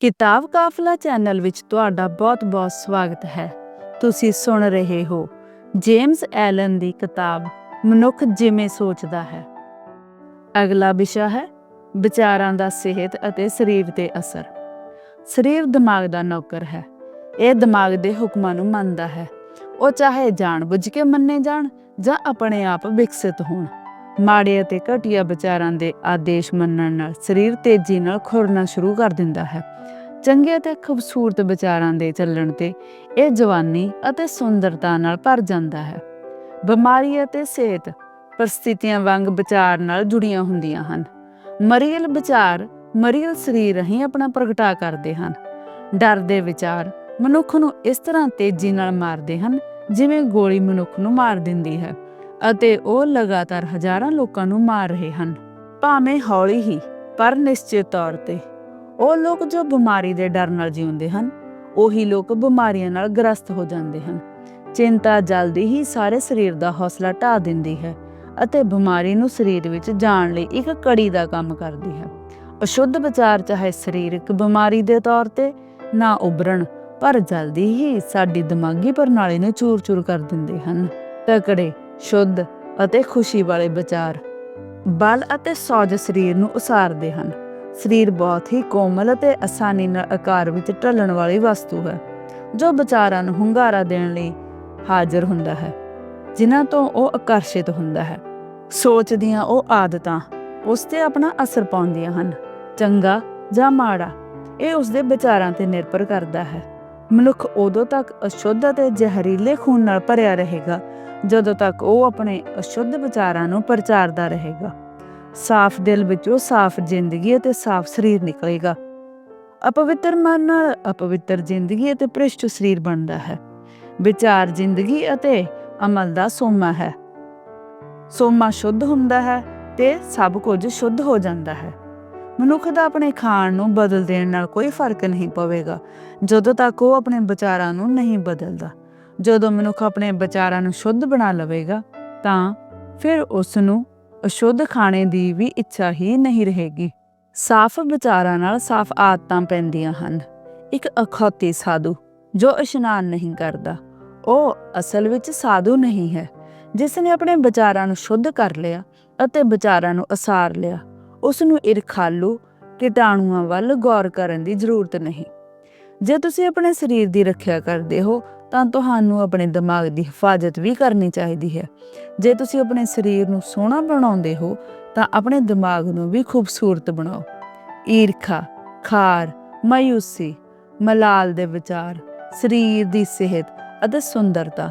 ਕਿਤਾਬ ਕਾਫਲਾ ਚੈਨਲ ਵਿੱਚ ਤੁਹਾਡਾ ਬਹੁਤ-ਬਹੁਤ ਸਵਾਗਤ ਹੈ। ਤੁਸੀਂ ਸੁਣ ਰਹੇ ਹੋ ਜੇਮਸ ਐਲਨ ਦੀ ਕਿਤਾਬ ਮਨੁੱਖ ਜਿਵੇਂ ਸੋਚਦਾ ਹੈ। ਅਗਲਾ ਵਿਸ਼ਾ ਹੈ ਵਿਚਾਰਾਂ ਦਾ ਸਿਹਤ ਅਤੇ ਸਰੀਰ ਤੇ ਅਸਰ। ਸਰੀਰ ਦਿਮਾਗ ਦਾ ਨੌਕਰ ਹੈ। ਇਹ ਦਿਮਾਗ ਦੇ ਹੁਕਮਾਂ ਨੂੰ ਮੰਨਦਾ ਹੈ। ਉਹ ਚਾਹੇ ਜਾਣ ਬੁੱਝ ਕੇ ਮੰਨੇ ਜਾਣ ਜਾਂ ਆਪਣੇ ਆਪ ਵਿਕਸਿਤ ਹੋਣ। ਮਾੜੇ ਅਤੇ ਘਟੀਆ ਵਿਚਾਰਾਂ ਦੇ ਆਦੇਸ਼ ਮੰਨਣ ਨਾਲ ਸਰੀਰ ਤੇਜ਼ੀ ਨਾਲ ਖੁਰਨਾ ਸ਼ੁਰੂ ਕਰ ਦਿੰਦਾ ਹੈ। ਚੰਗੇ ਅਤੇ ਖੂਬਸੂਰਤ ਵਿਚਾਰਾਂ ਦੇ ਚੱਲਣ ਤੇ ਇਹ ਜਵਾਨੀ ਅਤੇ ਸੁੰਦਰਤਾ ਨਾਲ ਭਰ ਜਾਂਦਾ ਹੈ। ਬਿਮਾਰੀ ਅਤੇ ਸਿਹਤ ਪਰਿਸਥਿਤੀਆਂ ਵਾਂਗ ਵਿਚਾਰ ਨਾਲ ਜੁੜੀਆਂ ਹੁੰਦੀਆਂ ਹਨ। ਮਰੀਲ ਵਿਚਾਰ ਮਰੀਲ ਸਰੀਰ ਰਾਹੀਂ ਆਪਣਾ ਪ੍ਰਗਟਾ ਕਰਦੇ ਹਨ। ਡਰ ਦੇ ਵਿਚਾਰ ਮਨੁੱਖ ਨੂੰ ਇਸ ਤਰ੍ਹਾਂ ਤੇਜ਼ੀ ਨਾਲ ਮਾਰਦੇ ਹਨ, ਜਿਵੇਂ ਗੋਲੀ ਮਨੁੱਖ ਨੂੰ ਮਾਰ ਦਿੰਦੀ ਹੈ। ਅਤੇ ਉਹ ਲਗਾਤਾਰ ਹਜ਼ਾਰਾਂ ਲੋਕਾਂ ਨੂੰ ਮਾਰ ਰਹੇ ਹਨ। ਭਾਵੇਂ ਹੌਲੀ ਹੀ, ਪਰ ਨਿਸ਼ਚਿਤ ਤੌਰ ਤੇ ਉਹ ਲੋਕ ਜੋ ਬਿਮਾਰੀ ਦੇ ਡਰ ਨਾਲ ਜਿਉਂਦੇ ਹਨ, ਉਹੀ ਲੋਕ ਬਿਮਾਰੀਆਂ ਨਾਲ ਗ੍ਰਸਤ ਹੋ ਜਾਂਦੇ ਹਨ। ਚਿੰਤਾ ਜਲਦੀ ਹੀ ਸਾਰੇ ਸਰੀਰ ਦਾ ਹੌਸਲਾ ਢਾ ਦਿੰਦੀ ਹੈ ਅਤੇ ਬਿਮਾਰੀ ਨੂੰ ਸਰੀਰ ਵਿੱਚ ਜਾਣ ਲਈ ਇੱਕ ਕੜੀ ਦਾ ਕੰਮ ਕਰਦੀ ਹੈ। ਅਸ਼ੁੱਧ ਵਿਚਾਰ ਚਾਹੇ ਸਰੀਰਕ ਬਿਮਾਰੀ ਦੇ ਤੌਰ ਤੇ ਨਾ ਉਭਰਨ, ਪਰ ਜਲਦੀ ਹੀ ਸਾਡੀ ਦਿਮਾਗੀ ਪ੍ਰਣਾਲੀ ਨੂੰ ਚੂਰ-ਚੂਰ ਕਰ ਦਿੰਦੇ ਹਨ। ਤਕੜੇ ਸ਼ੁੱਧ ਅਤੇ ਖੁਸ਼ੀ ਵਾਲੇ ਵਿਚਾਰ। ਬਲ ਅਤੇ ਸੌਜ ਸਰੀਰ ਨੂੰ ਉਸਾਰਦੇ ਹਨ। ਸਰੀਰ ਬਹੁਤ ਹੀ ਕੋਮਲ ਅਤੇ ਆਸਾਨੀ ਨਾਲ ਆਕਾਰ ਵਿੱਚ ਢਲਣ ਵਾਲੀ ਵਸਤੂ ਹੈ, ਜੋ ਵਿਚਾਰਾਂ ਨੂੰ ਹੁੰਗਾਰਾ ਦੇਣ ਲਈ ਹਾਜ਼ਰ ਹੁੰਦਾ ਹੈ, ਜਿਨ੍ਹਾਂ ਤੋਂ ਉਹ ਆਕਰਸ਼ਿਤ ਹੁੰਦਾ ਹੈ। ਸੋਚ ਦੀਆਂ ਉਹ ਆਦਤਾਂ ਉਸ ਤੇ ਆਪਣਾ ਅਸਰ ਪਾਉਂਦੀਆਂ ਹਨ, ਚੰਗਾ ਜਾਂ ਮਾੜਾ, ਇਹ ਉਸ ਦੇ ਵਿਚਾਰਾਂ ਤੇ ਨਿਰਭਰ ਕਰਦਾ ਹੈ। ਮਨੁੱਖ ਉਦੋਂ ਤੱਕ ਅਸ਼ੁੱਧ ਅਤੇ ਜ਼ਹਿਰੀਲੇ ਖੂਨ ਨਾਲ ਭਰਿਆ ਰਹੇਗਾ ਜਦੋਂ ਤੱਕ ਉਹ ਆਪਣੇ ਅਸ਼ੁੱਧ ਵਿਚਾਰਾਂ ਨੂੰ ਪ੍ਰਚਾਰਦਾ ਰਹੇਗਾ। ਸਾਫ਼ ਦਿਲ ਵਿੱਚੋਂ ਸਾਫ਼ ਜ਼ਿੰਦਗੀ ਅਤੇ ਸਾਫ਼ ਸਰੀਰ ਨਿਕਲੇਗਾ। ਅਪਵਿੱਤਰ ਮਨ ਨਾਲ ਅਪਵਿੱਤਰ ਜ਼ਿੰਦਗੀ ਅਤੇ ਭ੍ਰਿਸ਼ਟ ਸਰੀਰ ਬਣਦਾ ਹੈ। ਵਿਚਾਰ ਜ਼ਿੰਦਗੀ ਅਤੇ ਅਮਲ ਦਾ ਸੋਮਾ ਹੈ। ਸੋਮਾ ਸ਼ੁੱਧ ਹੁੰਦਾ ਹੈ ਤੇ ਸਭ ਕੁਝ ਸ਼ੁੱਧ ਹੋ ਜਾਂਦਾ ਹੈ। ਮਨੁੱਖ ਦਾ ਆਪਣੇ ਖਾਣ ਨੂੰ ਬਦਲ ਦੇਣ ਨਾਲ ਕੋਈ ਫ਼ਰਕ ਨਹੀਂ ਪਵੇਗਾ। ਜਦੋਂ ਤੱਕ ਉਹ ਆਪਣੇ ਵਿਚਾਰਾਂ ਨੂੰ ਨਹੀਂ ਬਦਲਦਾ। ਜਦੋਂ ਮਨੁੱਖ ਆਪਣੇ ਵਿਚਾਰਾਂ ਨੂੰ ਸ਼ੁੱਧ ਬਣਾ ਲਵੇਗਾ, ਤਾਂ ਫਿਰ ਉਸ ਨੂੰ ਅਸ਼ੁੱਧ ਖਾਣੇ ਦੀ ਵੀ ਇੱਛਾ ਹੀ ਨਹੀਂ ਰਹੇਗੀ। ਸਾਫ਼ ਵਿਚਾਰਾਂ ਨਾਲ ਸਾਫ਼ ਆਦਤਾਂ ਪੈਂਦੀਆਂ ਹਨ। ਇੱਕ ਅਖੌਤੀ ਸਾਧੂ ਜੋ ਇਸ਼ਨਾਨ ਨਹੀਂ ਕਰਦਾ, ਉਹ ਅਸਲ ਵਿੱਚ ਸਾਧੂ ਨਹੀਂ ਹੈ। ਜਿਸ ਨੇ ਆਪਣੇ ਵਿਚਾਰਾਂ ਨੂੰ ਸ਼ੁੱਧ ਕਰ ਲਿਆ ਅਤੇ ਵਿਚਾਰਾਂ ਨੂੰ ਅਸਾਰ ਲਿਆ ਉਸ ਨੂੰ ਇਰਖਾਲੂ ਕੀਟਾਣੂਆਂ ਵੱਲ ਗੌਰ ਕਰਨ ਦੀ ਜ਼ਰੂਰਤ ਨਹੀਂ। ਜੇ ਤੁਸੀਂ ਆਪਣੇ ਸਰੀਰ ਦੀ ਰੱਖਿਆ ਕਰਦੇ ਹੋ ਤਾਂ ਤੁਹਾਨੂੰ ਆਪਣੇ ਦਿਮਾਗ ਦੀ ਹਿਫਾਜ਼ਤ ਵੀ ਕਰਨੀ ਚਾਹੀਦੀ ਹੈ। ਜੇ ਤੁਸੀਂ ਆਪਣੇ ਸਰੀਰ ਨੂੰ ਸੋਹਣਾ ਬਣਾਉਂਦੇ ਹੋ, ਤਾਂ ਆਪਣੇ ਦਿਮਾਗ ਨੂੰ ਵੀ ਖੂਬਸੂਰਤ ਬਣਾਓ। ਈਰਖਾ, ਖਾਰ, ਮਾਯੂਸੀ, ਮਲਾਲ ਦੇ ਵਿਚਾਰ, ਸਰੀਰ ਦੀ ਸਿਹਤ ਅਤੇ ਸੁੰਦਰਤਾ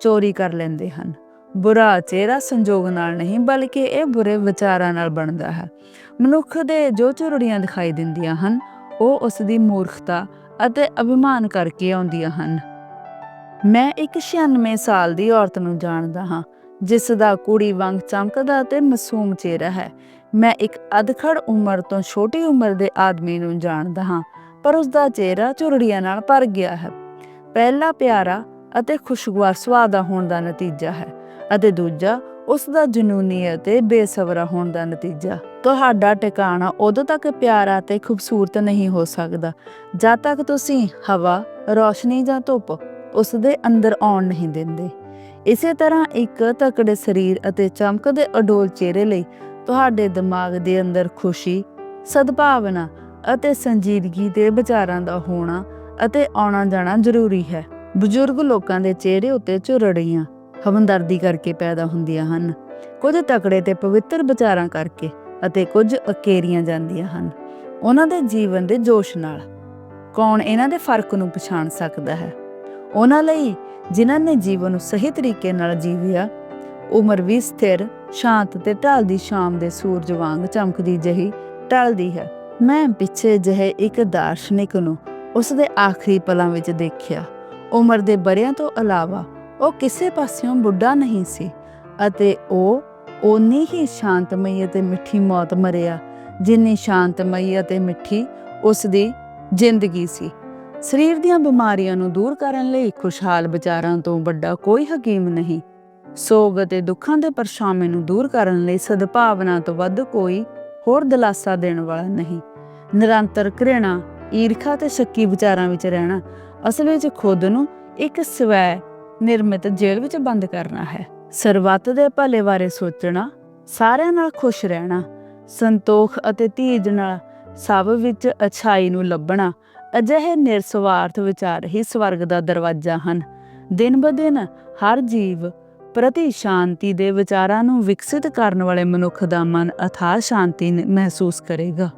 ਚੋਰੀ ਕਰ ਲੈਂਦੇ ਹਨ। ਬੁਰਾ ਚਿਹਰਾ ਸੰਜੋਗ ਨਾਲ ਨਹੀਂ, ਬਲਕਿ ਇਹ ਬੁਰੇ ਵਿਚਾਰਾਂ ਨਾਲ ਬਣਦਾ ਹੈ। ਮਨੁੱਖ ਦੇ ਜੋ ਝੁਰੜੀਆਂ ਦਿਖਾਈ ਦਿੰਦੀਆਂ ਹਨ, ਉਹ ਉਸ ਦੀ ਮੂਰਖਤਾ ਅਤੇ ਅਭਿਮਾਨ ਕਰਕੇ ਆਉਂਦੀਆਂ ਹਨ। ਮੈਂ ਇੱਕ 96 ਸਾਲ ਦੀ ਔਰਤ ਨੂੰ ਜਾਣਦਾ ਹਾਂ, ਜਿਸ ਦਾ ਕੁੜੀ ਵਾਂਗ ਚਮਕਦਾ ਤੇ ਮਾਸੂਮ ਚਿਹਰਾ ਹੈ। ਮੈਂ ਇੱਕ ਅਧਖੜ ਉਮਰ ਤੋਂ ਛੋਟੀ ਉਮਰ ਦੇ ਆਦਮੀ ਨੂੰ ਜਾਣਦਾ ਹਾਂ, ਪਰ ਉਸ ਦਾ ਚਿਹਰਾ ਝੁਰੜੀਆਂ ਨਾਲ ਭਰ ਗਿਆ ਹੈ। ਪਹਿਲਾ ਪਿਆਰਾ ਅਤੇ ਖੁਸ਼ਗਵਾਰ ਸੁਭਾਅ ਦਾ ਹੋਣ ਦਾ ਨਤੀਜਾ ਹੈ ਅਤੇ ਦੂਜਾ ਉਸ ਦਾ ਜਨੂਨੀ ਅਤੇ ਬੇਸਬਰਾ ਹੋਣ ਦਾ ਨਤੀਜਾ। ਤੁਹਾਡਾ ਟਿਕਾਣਾ ਉਦੋਂ ਤੱਕ ਪਿਆਰਾ ਤੇ ਖੂਬਸੂਰਤ ਨਹੀਂ ਹੋ ਸਕਦਾ, ਜਦ ਤੱਕ ਤੁਸੀਂ ਹਵਾ, ਰੋਸ਼ਨੀ ਜਾਂ ਧੁੱਪ ਉਸ ਦੇ ਅੰਦਰ ਆਉਣ ਨਹੀਂ ਦਿੰਦੇ। ਇਸੇ ਤਰ੍ਹਾਂ ਇੱਕ ਤਕੜੇ ਸਰੀਰ ਅਤੇ ਚਮਕਦੇ ਅਡੋਲ ਚਿਹਰੇ ਲਈ ਤੁਹਾਡੇ ਦਿਮਾਗ ਦੇ ਅੰਦਰ ਖੁਸ਼ੀ, ਸਦਭਾਵਨਾ ਅਤੇ ਸੰਜੀਦਗੀ ਦੇ ਵਿਚਾਰਾਂ ਦਾ ਹੋਣਾ ਅਤੇ ਆਉਣਾ ਜਾਣਾ ਜ਼ਰੂਰੀ ਹੈ। ਬਜ਼ੁਰਗ ਲੋਕਾਂ ਦੇ ਚਿਹਰੇ ਉੱਤੇ ਝੁਰੜੀਆਂ, ਹਮਦਰਦੀ ਕਰਕੇ ਪੈਦਾ ਹੁੰਦੀਆਂ ਹਨ। ਕੁਝ ਤਕੜੇ ਤੇ ਪਵਿੱਤਰ ਵਿਚਾਰਾਂ ਕਰਕੇ ਅਤੇ ਕੁਝ ਅਕੇਰੀਆਂ ਜਾਂਦੀਆਂ ਹਨ। ਉਹਨਾਂ ਦੇ ਜੀਵਨ ਦੇ ਜੋਸ਼ ਨਾਲ ਕੌਣ ਇਹਨਾਂ ਦੇ ਫ਼ਰਕ ਨੂੰ ਪਛਾਣ ਸਕਦਾ ਹੈ? ਉਹਨਾਂ ਲਈ ਜਿਨ੍ਹਾਂ ਨੇ ਜੀਵਨ ਨੂੰ ਸਹੀ ਤਰੀਕੇ ਨਾਲ ਜੀਵਿਆ, ਉਮਰ ਵੀ ਸਥਿਰ, ਸ਼ਾਂਤ ਤੇ ਢਲਦੀ ਸ਼ਾਮ ਦੇ ਸੂਰਜ ਵਾਂਗ ਚਮਕਦੀ ਜਹੀ ਢਲਦੀ ਹੈ। ਮੈਂ ਪਿੱਛੇ ਜਿਹੇ ਇੱਕ ਦਾਰਸ਼ਨਿਕ ਨੂੰ ਉਸ ਦੇ ਆਖਰੀ ਪਲਾਂ ਵਿੱਚ ਦੇਖਿਆ। ਉਮਰ ਦੇ ਬਰਿਆਂ ਤੋਂ ਇਲਾਵਾ ਉਹ ਕਿਸੇ ਪਾਸਿਓਂ ਬੁੱਢਾ ਨਹੀਂ ਸੀ ਅਤੇ ਉਹ ਓਨੀ ਹੀ ਸ਼ਾਂਤਮਈ ਅਤੇ ਮਿੱਠੀ ਮੌਤ ਮਰਿਆ ਜਿੰਨੀ ਸ਼ਾਂਤਮਈ ਅਤੇ ਮਿੱਠੀ ਉਸ ਦੀ ਜ਼ਿੰਦਗੀ ਸੀ। ਸਰੀਰ ਦੀਆਂ ਬਿਮਾਰੀਆਂ ਨੂੰ ਦੂਰ ਕਰਨ ਲਈ ਖੁਸ਼ਹਾਲ ਵਿਚਾਰਾਂ ਤੋਂ ਵੱਡਾ ਕੋਈ ਹਕੀਮ ਨਹੀਂ। ਸੋਗ ਅਤੇ ਦੁੱਖਾਂ ਦੇ ਪਰਛਾਵੇਂ ਨੂੰ ਦੂਰ ਕਰਨ ਲਈ ਸਦਭਾਵਨਾ ਤੋਂ ਵੱਧ ਕੋਈ ਹੋਰ ਦਿਲਾਸਾ ਦੇਣ ਵਾਲਾ ਨਹੀਂ। ਨਿਰੰਤਰ ਘ੍ਰਿਣਾ, ਈਰਖਾ ਤੇ ਸ਼ੱਕੀ ਵਿਚਾਰਾਂ ਵਿੱਚ ਰਹਿਣਾ, ਅਸਲ ਵਿੱਚ ਖੁਦ ਨੂੰ ਇੱਕ ਸਵੈ ਨਿਰਮਿਤ ਜੇਲ੍ਹ ਵਿੱਚ ਬੰਦ ਕਰਨਾ ਹੈ। ਸਰਬੱਤ ਦੇ ਭਲੇ ਬਾਰੇ ਸੋਚਣਾ, ਸਾਰਿਆਂ ਨਾਲ ਖੁਸ਼ ਰਹਿਣਾ, ਸੰਤੋਖ ਅਤੇ ਧੀਰਜ ਨਾਲ ਸਭ ਵਿੱਚ ਅਛਾਈ ਨੂੰ ਲੱਭਣਾ ਅਜਿਹੇ ਨਿਰਸਵਾਰਥ ਵਿਚਾਰ ਹੀ ਸਵਰਗ ਦਾ ਦਰਵਾਜ਼ਾ ਹਨ। ਦਿਨ ਬ ਦਿਨ ਹਰ ਜੀਵ ਪ੍ਰਤੀ ਸ਼ਾਂਤੀ ਦੇ ਵਿਚਾਰਾਂ ਨੂੰ ਵਿਕਸਿਤ ਕਰਨ ਵਾਲੇ ਮਨੁੱਖ ਦਾ ਮਨ ਅਥਾਹ ਸ਼ਾਂਤੀ ਮਹਿਸੂਸ ਕਰੇਗਾ।